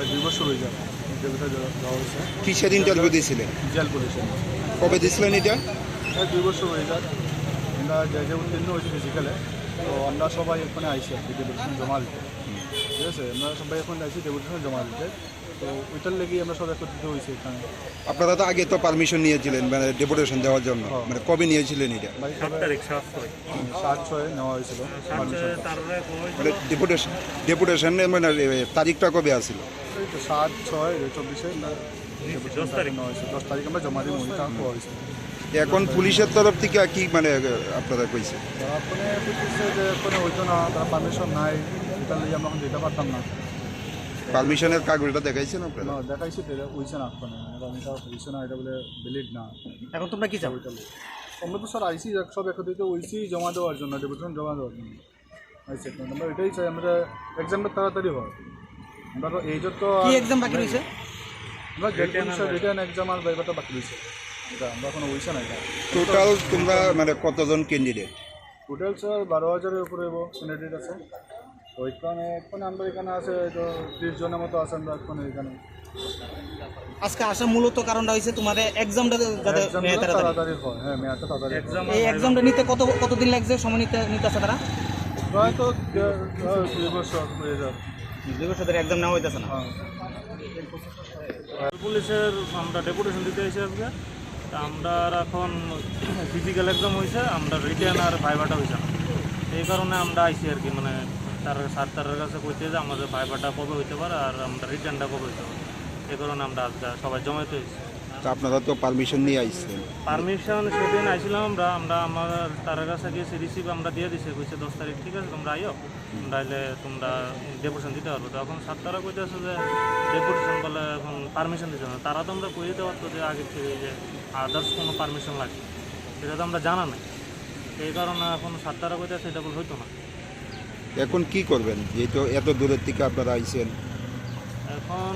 প্রায় দুই বছর হয়ে যায় ইন্টারভিউটা দেওয়া হয়েছে। কিসের ইন্টারভিউ দিয়েছিলেন? জেল পুলিশে কবে দিয়েছিলেন এটা? প্রায় দুই বছর হয়ে আমরা যে যে উত্তীর্ণ হয়েছি ফিজিক্যালে তো আমরা সবাই এখানে আইসি আর কি ডেপুটেশন জমা দিতে। ঠিক আছে? আমরা সবাই এখন আইসি ডেপুটেশন জমা দিতে। তো ওইটার লেগে আমরা সব একত্রিত হয়েছি এখানে। আপনারা তো আগে তো পারমিশন নিয়েছিলেন মানে ডেপুটেশন দেওয়ার জন্য। হ্যাঁ। মানে কবে নিয়েছিলেন এটা? সাত সবাই ছয়। নেওয়া হয়েছিল। মানে ডেপুটেশন ডেপুটেশন মানে তারিখটা কবে আসছিল সাত ছয় চব্বিশে। দশ তারিখ। দশ আমরা জমা দিই মহিলা হওয়া হয়েছে। এখন পুলিশের তরফ থেকে কি মানে আপনারা কইছে? আপনি বুঝতেছে যে কোনো হইতো না তার পারমিশন নাই এটার লেগে আমরা এখন দিতে পারতাম না। পারমিশনের কাগজটা দেখাইছেন আপনারা? না, দেখাইছি তো এটা হইছে না এখন এটা হইছে না এটা বলে ভ্যালিড না। এখন তোমরা কি চাও। আমরা তো স্যার আইসি সব একত্রিত হইছি জমা দেওয়ার জন্য ডেপুটেশন জমা দেওয়ার জন্য। আইসি আমরা এটাই চাই আমরা এক্সামটা তাড়াতাড়ি হয়। আমরা তো এই তো কি এক্সাম বাকি রয়েছে? আমরা গেট পুলিশের রিটার্ন এক্সাম আর ভাইবাটা বাকি রয়েছে। এটা আমরা এখনও হইছে না এটা। টোটাল তোমরা মানে কতজন ক্যান্ডিডেট টোটাল স্যার বারো হাজারের উপরে ক্যান্ডিডেট আছে। তো ওইখানে এখন আমরা এখানে আছে তো ত্রিশ জনের মতো আছে আমরা এখন এখানে। আজকে আসা মূলত কারণটা হয়েছে তোমাদের এক্সামটা যাতে নেয় তাড়াতাড়ি। হয়। হ্যাঁ মেয়াদটা তাড়াতাড়ি এক্সাম এই এক্সামটা নিতে কত কতদিন লাগছে? সময় নিতে নিতে আছে তারা? প্রায় তো দেড়- হ্যাঁ, দুই বছর হয়ে যাবে। দুই বছর ধরে এক্সাম নেওয়া হইতেছে না? হ্যাঁ। পুলিশের আমরা ডেপুটেশন দিতে এসে আজকে। তা আমরা আর এখন ফিজিক্যাল এক্সাম হয়েছে আমরা রিটার্ন আর ভাইবাটা হয়েছে এই কারণে আমরা আইসি আর কি মানে তার স্যার তারের কাছে কইতে যে আমাদের ভাইবাটা কবে হইতে পারে আর আমরা রিটার্নটা কবে হইতে পারে। এই কারণে আমরা আজকে সবাই জমাইতে হয়েছি। তা আপনারা তো পারমিশন নিয়ে আইছেন। পারমিশন সেদিন আইছিলাম আমরা আমরা আমার তার কাছে গিয়েছি রিসিভ আমরা দিয়ে দিছি কইছে দশ তারিখ ঠিক আছে তোমরা আইও। তাহলে তোমরা ডেপুটেশন দিতে পারব। তখন সাত তারা কইতেছে যে ডেপুটেশন বলে এখন পারমিশন দিতে না তারা তো আমরা কই দিতে পারতো যে আগে থেকে যে আদার্স কোনো পারমিশন লাগে সেটা তো আমরা জানা নাই। এই কারণে এখন সাত তারা কইতেছে এটা বলে হইতো না। এখন কি করবেন? যেহেতু এত দূরের থেকে আপনারা আইছেন। এখন